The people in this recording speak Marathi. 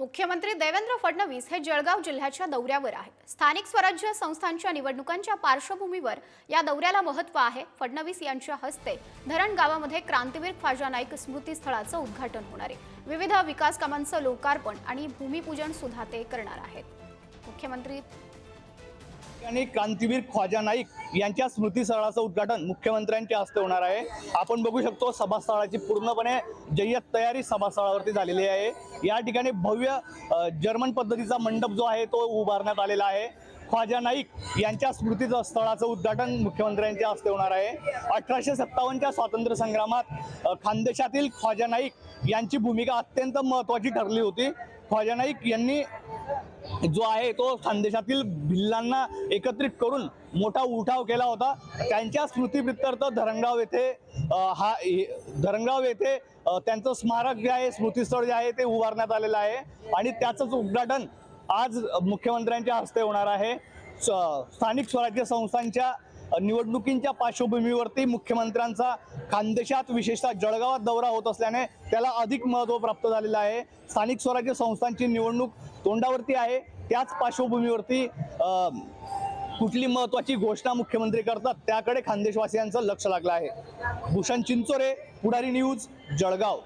मुख्यमंत्री देवेंद्र फडणवीस हे जळगाव जिल्ह्याच्या दौऱ्यावर आहेत. स्थानिक स्वराज्य संस्थांच्या निवडणुकांच्या पार्श्वभूमीवर या दौऱ्याला महत्त्व आहे. फडणवीस यांच्या हस्ते धरण गावामध्ये क्रांतीवीर ख्वाजा नाईक स्मृतीस्थळाचं उद्घाटन होणार आहे. विविध विकास कामांचं लोकार्पण आणि भूमिपूजन सुद्धा ते करणार आहेत. मुख्यमंत्री आणि क्रांतीवीर ख्वाजा नाईक यांच्या स्मृतीस्थळाचं उद्घाटन मुख्यमंत्र्यांच्या हस्ते होणार आहे. आपण बघू शकतो सभास्थळाची पूर्णपणे जय्यत तयारी सभास्थळावरती झालेली आहे. या ठिकाणी भव्य जर्मन पद्धतीचा मंडप जो आहे तो उभारण्यात आलेला आहे. ख्वाजा नाईक यांच्या स्मृतीचं स्थळाचं उद्घाटन मुख्यमंत्र्यांच्या हस्ते होणार आहे. अठराशे सत्तावन्नच्या स्वातंत्र्य संग्रामात खानदेशातील ख्वाजा नाईक यांची भूमिका अत्यंत महत्त्वाची ठरली होती. ख्वाजा नाईक यांनी जो आहे तो खानदेशातील भिल्लांना एकत्रित करून मोठा उठाव केला होता. त्यांच्या स्मृतीप्रित्यर्थ धरणगाव येथे हा धरणगाव येथे त्यांचं स्मारक जे आहे स्मृतीस्थळ जे आहे ते उभारण्यात आलेलं आहे. आणि त्याचंच उद्घाटन आज मुख्यमंत्र्यांच्या हस्ते होणार आहे. स्थानिक स्वराज्य संस्थांच्या निवडणुकींच्या पार्श्वभूमीवरती मुख्यमंत्र्यांचा खानदेशात विशेषतः जळगावात दौरा होत असल्याने त्याला अधिक महत्त्व प्राप्त झालेलं आहे. स्थानिक स्वराज्य संस्थांची निवडणूक तोंडावरती आहे. त्याच पार्श्वभूमीवरती कुठली महत्त्वाची घोषणा मुख्यमंत्री करतात त्याकडे खानदेशवासियांचं लक्ष लागलं आहे. भूषण चिंचोरे पुढारी न्यूज जळगाव.